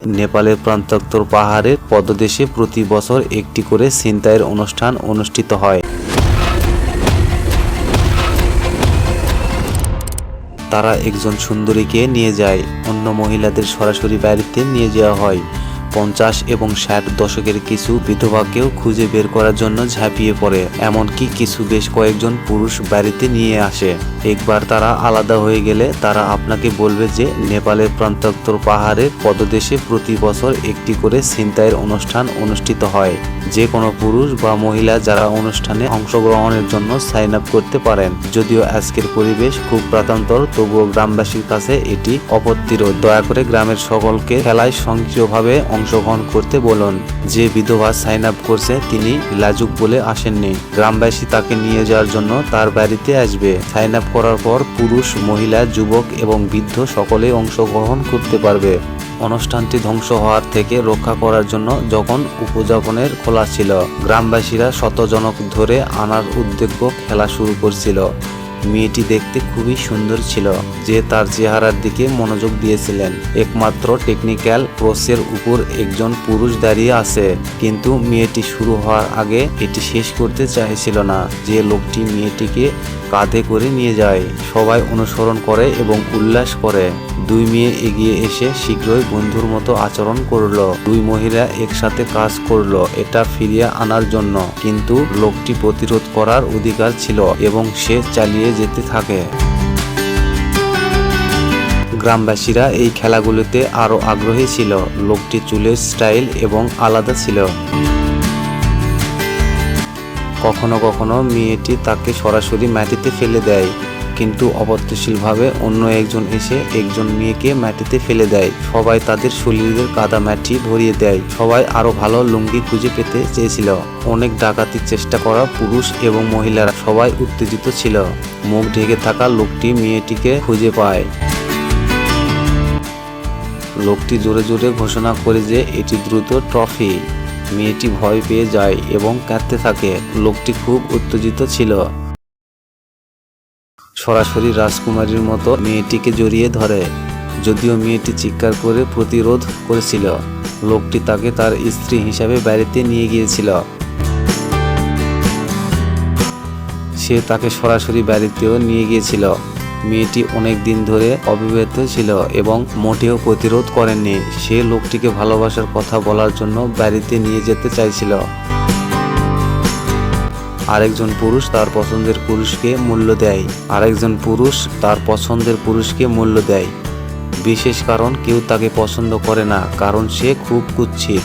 নেপালের প্রান্তোত্তর পাহাড়ের পদদেশে প্রতি বছর একটি করে ছিনতাইয়ের অনুষ্ঠান অনুষ্ঠিত হয়। তারা একজন সুন্দরীকে নিয়ে যায়, অন্য মহিলাদের সরাসরি বাড়িতে নিয়ে যাওয়া হয়। পঞ্চাশ এবং ষাট দশকের কিছু বিধবাকেও খুঁজে বের করার জন্য ঝাঁপিয়ে পড়ে, এমনকি কিছু বেশ কয়েকজন পুরুষ বাড়িতে নিয়ে আসে। একবার তারা আলাদা হয়ে গেলে তারা আপনাকে বলবে যে, নেপালের প্রান্তোত্তর পাহাড়ের পদদেশে প্রতি বছর একটি করে ছিনতাইয়ের অনুষ্ঠান অনুষ্ঠিত হয়। যে কোনো পুরুষ বা মহিলা যারা অনুষ্ঠানে অংশগ্রহণের জন্য সাইন আপ করতে পারেন। যদিও আজকের পরিবেশ খুব প্রাতান্তর তবুও গ্রামবাসীর কাছে এটি অপত্তিরোধ দয়া করে গ্রামের সকলকে খেলায় সক্রিয়ভাবে অংশগ্রহণ করতে বলুন। যে বিধবা সাইন আপ করছে, তিনি লাজুক বলে আসেননি। গ্রামবাসী তাকে নিয়ে যাওয়ার জন্য তার বাড়িতে আসবে। সাইন আপ করার পর পুরুষ, মহিলা, যুবক এবং বৃদ্ধ সকলেই অংশগ্রহণ করতে পারবে। অনুষ্ঠানটি ধ্বংস হওয়ার থেকে রক্ষা করার জন্য যখন উপযাপনের খোলা ছিল, গ্রামবাসীরা শতজনক ধরে আনার উদ্যোগ্য খেলা শুরু করছিল। মেয়েটি দেখতে খুবই সুন্দর ছিল, যে তার চেহারার দিকে মনোযোগ দিয়েছিলেন। একমাত্র টেকনিক্যাল ক্রসের উপর একজন পুরুষ দাঁড়িয়ে আছে। কিন্তু মেয়েটি শুরু হওয়ার আগে এটি শেষ করতে চাইছিল না, যে লোকটি মেয়েটিকে কাঁধে করে নিয়ে যায়। সবাই অনুসরণ করে এবং উল্লাস করে। দুই মেয়ে এগিয়ে এসে শীঘ্রই বন্ধুর মতো আচরণ করল। দুই মহিলা একসাথে কাজ করল, এটা ফিরিয়ে আনার জন্য। কিন্তু লোকটি প্রতিরোধ করার অধিকার ছিল এবং সে চালিয়ে যেতে থাকে। গ্রামবাসীরা এই খেলাগুলোতে আরও আগ্রহী ছিল। লোকটি চুলের স্টাইল এবং আলাদা ছিল। কখনো কখনো মেয়েটি তাকে সরাসরি মাটিতে ফেলে দেয়। কিন্তু অপত্যশীলভাবে অন্য একজন এসে একজন মেয়েকে মাটিতে ফেলে দেয়। সবাই তাদের শরীরের কাদা মাটি ভরিয়ে দেয়। সবাই আরও ভালো লুঙ্গি খুঁজে পেতে চেয়েছিল। অনেক ডাকাতির চেষ্টা করা পুরুষ এবং মহিলারা সবাই উত্তেজিত ছিল। মুখ ঢেকে থাকা লোকটি মেয়েটিকে খুঁজে পায়। লোকটি জোরে জোরে ঘোষণা করে যে এটি দ্রুত ট্রফি। মেয়েটি ভয় পেয়ে যায় এবং কাঁদতে থাকে। লোকটি খুব উত্তেজিত ছিল। সরাসরি রাজকুমারীর মতো মেয়েটিকে জড়িয়ে ধরে। যদিও মেয়েটি চিৎকার করে প্রতিরোধ করেছিল। লোকটি তাকে তার স্ত্রী হিসাবে বাড়িতে নিয়ে গিয়েছিল। সে তাকে সরাসরি বাড়িতেও নিয়ে গিয়েছিল। মেয়েটি অনেক দিন ধরে অবিবাহিত ছিল এবং মোটেও প্রতিরোধ করেননি। সে লোকটিকে ভালোবাসার কথা বলার জন্য বাড়িতে নিয়ে যেতে চাইছিল। আরেকজন পুরুষ তার পছন্দের পুরুষকে মূল্য দেয়। আরেকজন পুরুষ তার পছন্দের পুরুষকে মূল্য দেয়। বিশেষ কারণ, কেউ তাকে পছন্দ করে না, কারণ সে খুব কুচ্ছিত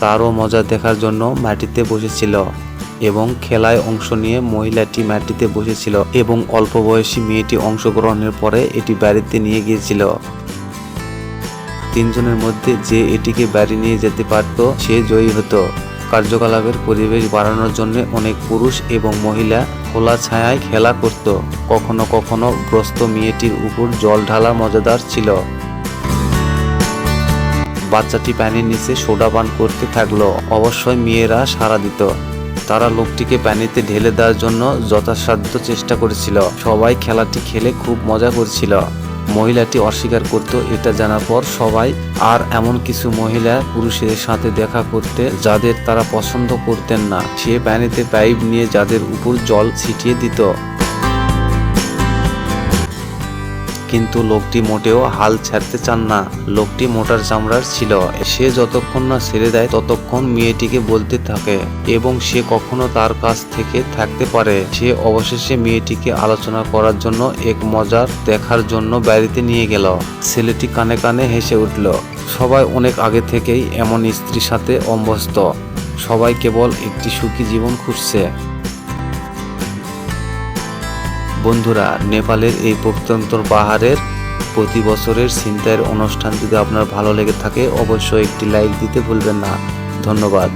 তারও মজা দেখার জন্য মাটিতে বসেছিল এবং খেলায় অংশ নিয়ে মহিলাটি মাটিতে বসেছিল এবং অল্প বয়সী মেয়েটি অংশগ্রহণের পরে এটি বাড়িতে নিয়ে গিয়েছিল। তিনজনের মধ্যে যে এটিকে বাড়ি নিয়ে যেতে পারত, সে জয়ী হতো। কার্যকলাপের পরিবেশ বাড়ানোর জন্য অনেক পুরুষ এবং মহিলা খোলা ছায়ায় খেলা করত। কখনো কখনো গ্রস্ত মেয়েটির উপর জল ঢালা মজাদার ছিল। বাচ্চাটি পানির নিচে সোডা পান করতে থাকল। অবশ্যই মেয়েরা সাড়া দিত। তারা লোকটিকে পানিতে ঢেলে দেওয়ার জন্য যথাসাধ্য চেষ্টা করেছিল। সবাই খেলাটি খেলে খুব মজা করছিল। মহিলাটি অস্বীকার করত, এটা জানার পর সবাই আর এমন কিছু মহিলা পুরুষের সাথে দেখা করতে যাদের তারা পছন্দ করতেন না। সে পানিতে পাইপ নিয়ে যাদের উপর জল ছিটিয়ে দিত। কিন্তু লোকটি মোটেও হাল ছাড়তে চান না। লোকটি মোটার চামড়ার ছিল। সে যতক্ষণ না ছেড়ে দেয়, ততক্ষণ মেয়েটিকে বলতে থাকে এবং সে কখনো তার কাছ থেকে থাকতে পারে। সে অবশেষে মেয়েটিকে আলোচনা করার জন্য এক মজার দেখার জন্য বাড়িতে নিয়ে গেল। ছেলেটি কানে কানে হেসে উঠল, সবাই অনেক আগে থেকেই এমন স্ত্রীর সাথে অভ্যস্ত। সবাই কেবল একটি সুখী জীবন খুঁজছে। বন্ধুরা, নেপালের এই প্রত্যন্ত পাহাড়ের প্রতি বছরের ছিনতাইয়ের অনুষ্ঠান যদি আপনার ভালো লেগে থাকে, অবশ্যই একটি লাইক দিতে ভুলবেন না। ধন্যবাদ।